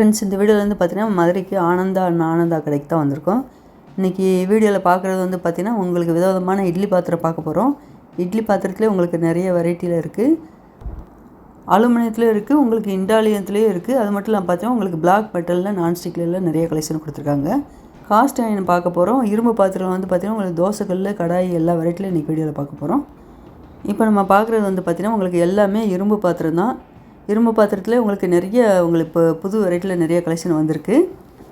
Friends இந்த வீடியோவில் வந்து பார்த்தீங்கன்னா மதுரைக்கு ஆனந்தா அண்ட் ஆனந்தா கடைக்கு தான் வந்திருக்கோம். இன்றைக்கி வீடியோவில் பார்க்குறது வந்து பார்த்திங்கன்னா உங்களுக்கு விதவிதமான இட்லி பாத்திரம் பார்க்க போகிறோம் இட்லி பாத்திரத்துலேயே உங்களுக்கு நிறைய வெரைட்டியில் இருக்குது அலுமினியத்துலேயும் இருக்குது உங்களுக்கு இண்டாலியத்துலேயும் இருக்குது அது மட்டும் இல்லாமல் பார்த்தீங்கன்னா உங்களுக்கு பிளாக் மெட்டலில் நான்ஸ்டிக்லாம் நிறைய கலெக்ஷன் கொடுத்துருக்காங்க. காஸ்ட் அயன் பார்க்க போகிறோம் இரும்பு பாத்திரம் வந்து பார்த்திங்கன்னா உங்களுக்கு தோசைக்கல் கடாய் எல்லா வெரைட்டிலையும் இன்றைக்கி வீடியோவில் பார்க்க போகிறோம் இப்போ நம்ம பார்க்குறது வந்து பார்த்திங்கன்னா உங்களுக்கு எல்லாமே இரும்பு பாத்திரம் தான். இரும்பு பாத்திரத்தில் உங்களுக்கு நிறைய உங்களுக்கு இப்போ புது வெரைட்டியில் நிறைய கலெக்ஷன் வந்திருக்கு.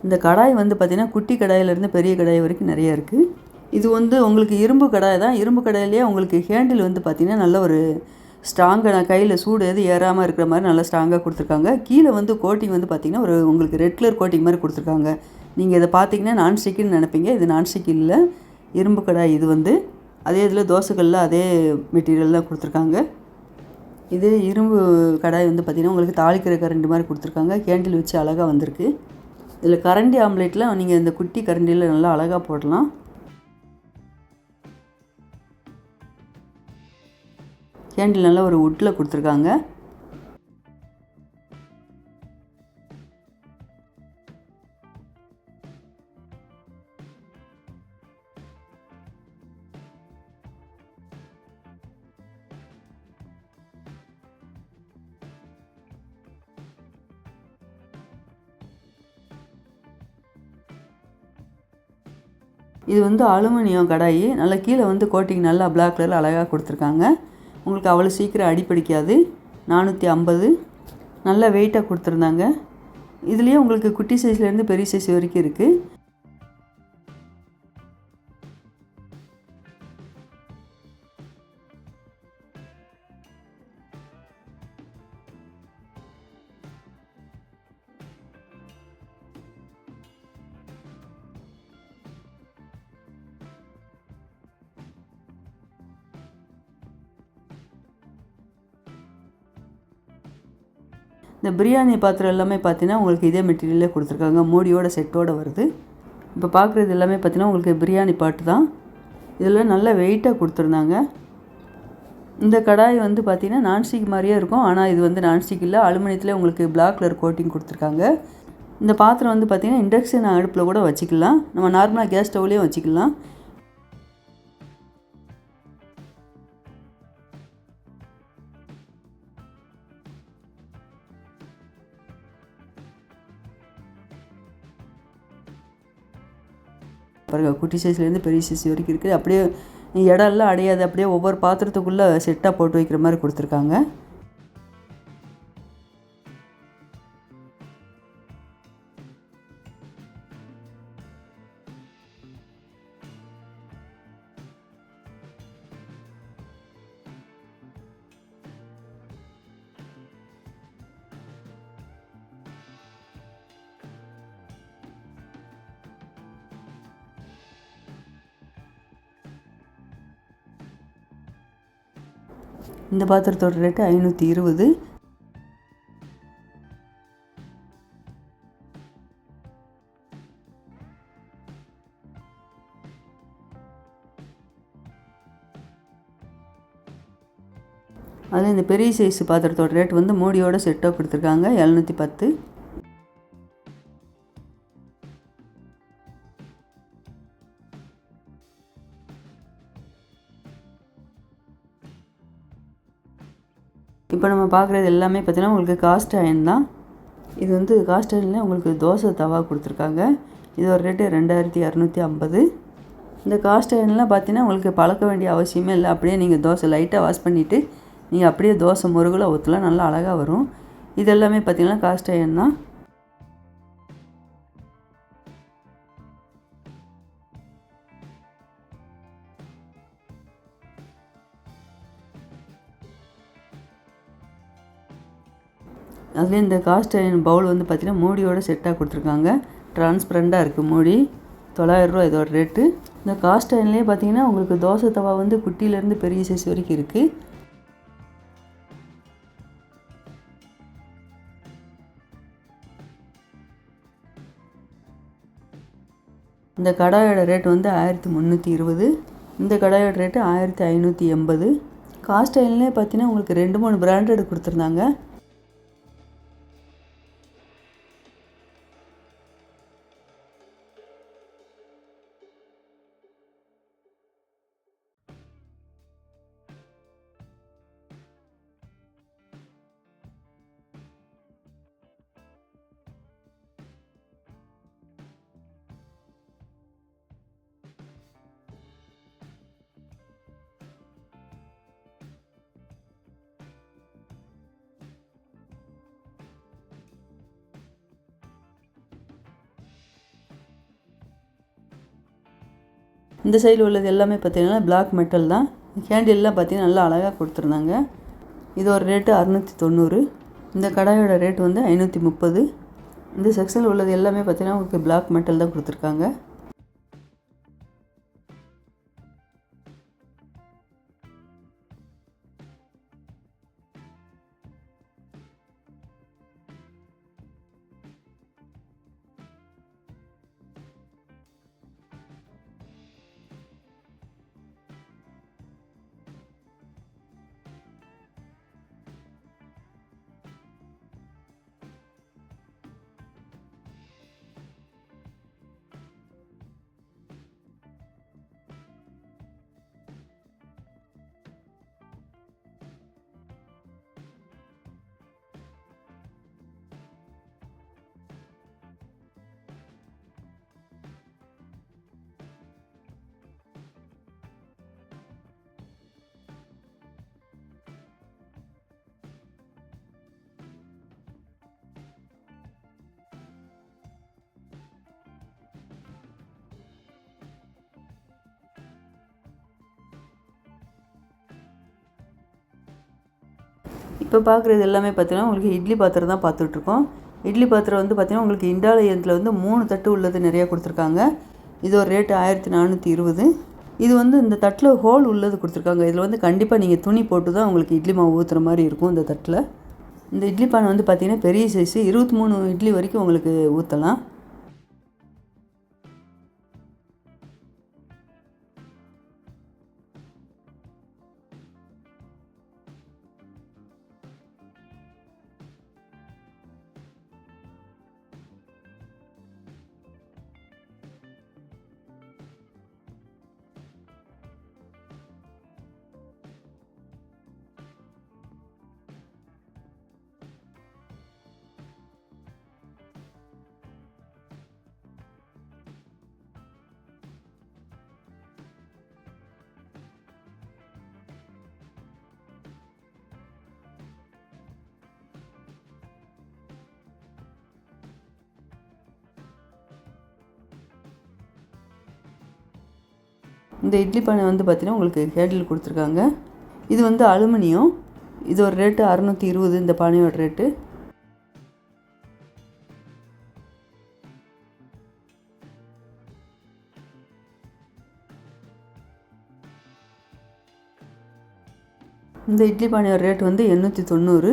இந்த கடாய் வந்து பார்த்திங்கன்னா குட்டி கடாயிலேருந்து பெரிய கடாய் வரைக்கும் நிறைய இருக்குது இது வந்து உங்களுக்கு இரும்பு கடாய் தான். இரும்பு கடாயிலே உங்களுக்கு ஹேண்டில் வந்து பார்த்திங்கன்னா நல்ல ஒரு ஸ்ட்ராங்காக நான் கையில் சூடு எது ஏறாமல் இருக்கிற மாதிரி நல்லா ஸ்ட்ராங்காக கொடுத்துருக்காங்க. கீழே வந்து கோட்டிங் வந்து பார்த்திங்கன்னா ஒரு உங்களுக்கு ரெட் கலர் கோட்டிங் மாதிரி கொடுத்துருக்காங்க. நீங்கள் இதை பார்த்தீங்கன்னா நான்ஸ்டிக்குன்னு நினைப்பீங்க. இது நான்ஸ்டிக் இல்லை. இரும்பு கடாய் இது வந்து அதே இதில் தோசைகளில் அதே மெட்டீரியல் தான் கொடுத்துருக்காங்க. இது இரும்பு கடாய் வந்து பார்த்திங்கன்னா உங்களுக்கு தாளிக்கிற கரண்டி மாதிரி கொடுத்துருக்காங்க. கேண்டில் வச்சு அழகாக வந்திருக்கு. இதில் கரண்டி ஆம்லேட்டில் நீங்கள் இந்த குட்டி கரண்டியில் நல்லா அழகாக போடலாம். கேண்டில் நல்லா ஒரு உட்டில் கொடுத்துருக்காங்க. இது வந்து அலுமினியம் கடாயி. நல்லா கீழே வந்து கோட்டிங் நல்லா பிளாக் கலரில் அழகாக கொடுத்துருக்காங்க. உங்களுக்கு அவ்வளோ சீக்கிரம் அடிப்பிடிக்காது நானூற்றி ஐம்பது. நல்ல வெயிட்டாக கொடுத்துருந்தாங்க. இதுலேயே உங்களுக்கு குட்டி சைஸ்லேருந்து பெரிய சைஸ் வரைக்கும் இருக்குது இந்த பிரியாணி பாத்திரம் எல்லாமே பார்த்தீங்கன்னா உங்களுக்கு இதே மெட்டீரியலே கொடுத்துருக்காங்க. மூடியோட செட்டோட வருது. இப்போ பார்க்குறது எல்லாமே பார்த்தீங்கன்னா உங்களுக்கு பிரியாணி பாட்டு தான். இதில் நல்ல வெயிட்டாக கொடுத்துருந்தாங்க. இந்த கடாய் வந்து பார்த்திங்கன்னா நான்ஸ்டிக் மாதிரியே இருக்கும். ஆனால் இது வந்து நான்ஸ்டிக் இல்லை. அலுமினியத்தில் உங்களுக்கு பிளாக் கலர் கோட்டிங் கொடுத்துருக்காங்க. இந்த பாத்திரம் வந்து பார்த்திங்கன்னா இண்டக்ஷன் அடுப்பில் கூட வச்சுக்கலாம். நம்ம நார்மலாக கேஸ் ஸ்டவ்லேயும் வச்சுக்கலாம். பாருங்கள் குட்டி சைஸ்லேருந்து பெரிய சைஸ் வரைக்கும் இருக்குது அப்படியே இடம்லாம் அடையாது. அப்படியே ஒவ்வொரு பாத்திரத்துக்குள்ளே செட்டாக போட்டு வைக்கிற மாதிரி கொடுத்துருக்காங்க. இந்த பாத்திரத்தோட ரேட்டு ஐநூற்றி இருபது. அதில் இந்த பெரிய சைஸ் பாத்திரத்தோட ரேட் வந்து மூடியோட செட்டாக கொடுத்துருக்காங்க எழுநூற்றி பத்து. இப்போ நம்ம பார்க்குறது எல்லாமே பார்த்திங்கன்னா உங்களுக்கு காஸ்ட் அயன் தான். இது வந்து காஸ்ட் அயனில் உங்களுக்கு தோசை தவா கொடுத்துருக்காங்க. இது ஒரு ரேட்டு ரெண்டாயிரத்தி இரநூத்தி ஐம்பது. இந்த காஸ்ட் அயன்லாம் பார்த்தீங்கன்னா உங்களுக்கு பழக்க வேண்டிய அவசியமே இல்லை. அப்படியே நீங்கள் தோசை லைட்டாக வாஷ் பண்ணிவிட்டு நீங்கள் அப்படியே தோசை முருகில் ஊற்றலாம் நல்லா அழகாக வரும். இது எல்லாமே பார்த்திங்கன்னா காஸ்ட் அயன் தான். அதுலேயும் இந்த காஸ்ட் அயன் பவுல் வந்து பார்த்திங்கன்னா மூடியோட செட்டாக கொடுத்துருக்காங்க. டிரான்ஸ்பரண்ட்டாக இருக்குது மூடி. தொள்ளாயிரரூவா இதோட ரேட்டு இந்த காஸ்ட் அயன்லேயே பார்த்தீங்கன்னா உங்களுக்கு தோசை தவா வந்து குட்டியிலேருந்து பெரிய சைஸ் வரைக்கும் இருக்குது இந்த கடாயோட ரேட் வந்து ஆயிரத்தி முந்நூற்றி இருபது. இந்த கடாயோட ரேட்டு ஆயிரத்தி ஐநூற்றி எண்பது. காஸ்ட் அயன்லேயே பார்த்தீங்கன்னா உங்களுக்கு ரெண்டு மூணு பிராண்டட் கொடுத்துருந்தாங்க. இந்த சைடில் உள்ளது எல்லாமே பார்த்தீங்கன்னா பிளாக் மெட்டல் தான். கேண்டில்லாம் பார்த்தீங்கன்னா நல்லா அழகாக கொடுத்துருந்தாங்க. இது ஒரு ரேட்டு அறநூற்றி தொண்ணூறு. இந்த கடாயோட ரேட் வந்து ஐநூற்றி முப்பது. இந்த செக்ஷனில் உள்ளது எல்லாமே பார்த்திங்கன்னா உங்களுக்கு பிளாக் மெட்டல் தான் கொடுத்துருக்காங்க. இப்போ பார்க்குறது எல்லாமே பார்த்தீங்கன்னா உங்களுக்கு இட்லி பாத்திரம் தான் பார்த்துட்ருக்கோம். இட்லி பாத்திரம் வந்து பார்த்தீங்கன்னா உங்களுக்கு இண்டாலயத்தில் வந்து மூணு தட்டு உள்ளது நிறையா கொடுத்துருக்காங்க. இதோட ரேட்டு ஆயிரத்தி நானூற்றி இருபது. இது வந்து இந்த தட்டில் ஹோல் உள்ளது கொடுத்துருக்காங்க. இதில் வந்து கண்டிப்பாக நீங்கள் துணி போட்டு தான் உங்களுக்கு இட்லி மாவு ஊற்றுற மாதிரி இருக்கும் இந்த தட்டில். இந்த இட்லி பானை வந்து பார்த்திங்கன்னா பெரிய சைஸு இருபத்தி மூணு இட்லி வரைக்கும் உங்களுக்கு ஊற்றலாம் இந்த இட்லி பானை வந்து பார்த்தீங்கன்னா உங்களுக்கு ஹேண்டில் கொடுத்துருக்காங்க. இது வந்து அலுமினியம். இது ஒரு ரேட்டு அறநூற்றி இருபது இந்த பானையோட ரேட்டு இந்த இட்லி பானையோட ரேட் வந்து எண்ணூற்றி தொண்ணூறு.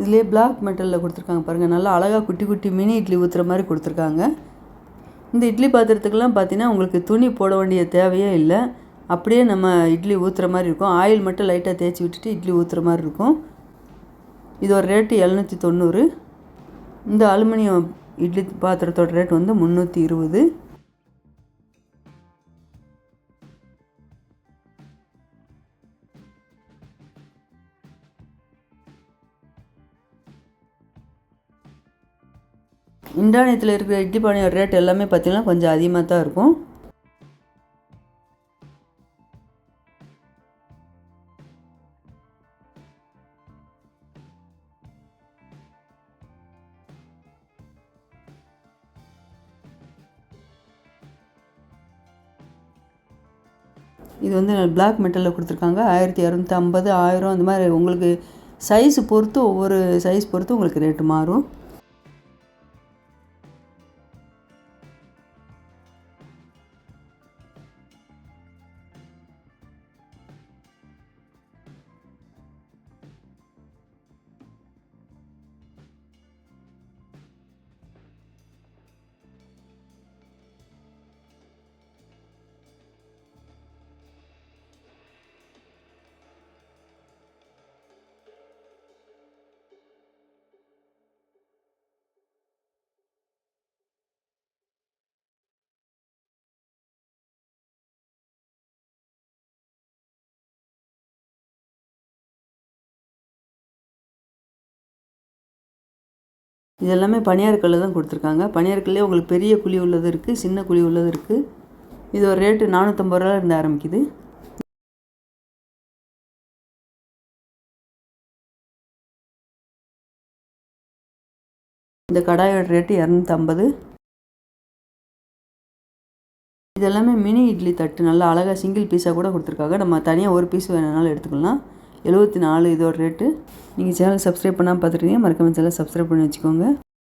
இதுலேயே பிளாக் மெட்டலில் கொடுத்துருக்காங்க பாருங்கள் நல்லா அழகாக குட்டி குட்டி மினி இட்லி ஊற்றுற மாதிரி கொடுத்துருக்காங்க. இந்த இட்லி பாத்திரத்துக்கெல்லாம் பார்த்தீங்கன்னா உங்களுக்கு துணி போட வேண்டிய தேவையே இல்லை. அப்படியே நம்ம இட்லி ஊற்றுற மாதிரி இருக்கும். ஆயில் மட்டும் லைட்டாக தேய்ச்சி விட்டுட்டு இட்லி ஊற்றுற மாதிரி இருக்கும். இது ஒரு ரேட்டு எழுநூற்றி தொண்ணூறு. இந்த அலுமினியம் இட்லி பாத்திரத்தோட ரேட் வந்து முந்நூற்றி இருபது. இண்டானியத்தில் இருக்கிற இட்லி பானையோட ரேட் எல்லாமே பார்த்திங்கன்னா கொஞ்சம் அதிகமாக தான் இருக்கும். இது வந்து பிளாக் மெட்டலில் கொடுத்துருக்காங்க. ஆயிரத்தி இரநூத்தி ஐம்பது ஆயிரம் அந்த மாதிரி உங்களுக்கு சைஸ் பொறுத்து ஒவ்வொரு சைஸ் பொறுத்து உங்களுக்கு ரேட்டு மாறும். இது எல்லாமே தான் கொடுத்துருக்காங்க. பனியார்கல்லே உங்களுக்கு பெரிய குழி உள்ளது இருக்குது சின்ன குழி உள்ளது இருக்குது இது ஒரு ரேட்டு நானூற்றம்பது ரூபா இருந்து ஆரம்பிக்குது. இந்த கடாயோட ரேட்டு இரநூத்தம்பது. இது எல்லாமே மினி இட்லி தட்டு. நல்லா அழகாக சிங்கிள் பீஸாக கூட கொடுத்துருக்காங்க. நம்ம தனியாக ஒரு பீஸ் வேணுனாலும் எடுத்துக்கலாம். எழுபத்தி நாலு இதோட ரேட்டு நீங்கள் சேனல் சப்ஸ்கிரைப் பண்ணாமல் பார்த்துருக்கீங்க மறக்காமல் சேனல் சப்ஸ்கிரைப் பண்ணி வச்சுக்கோங்க.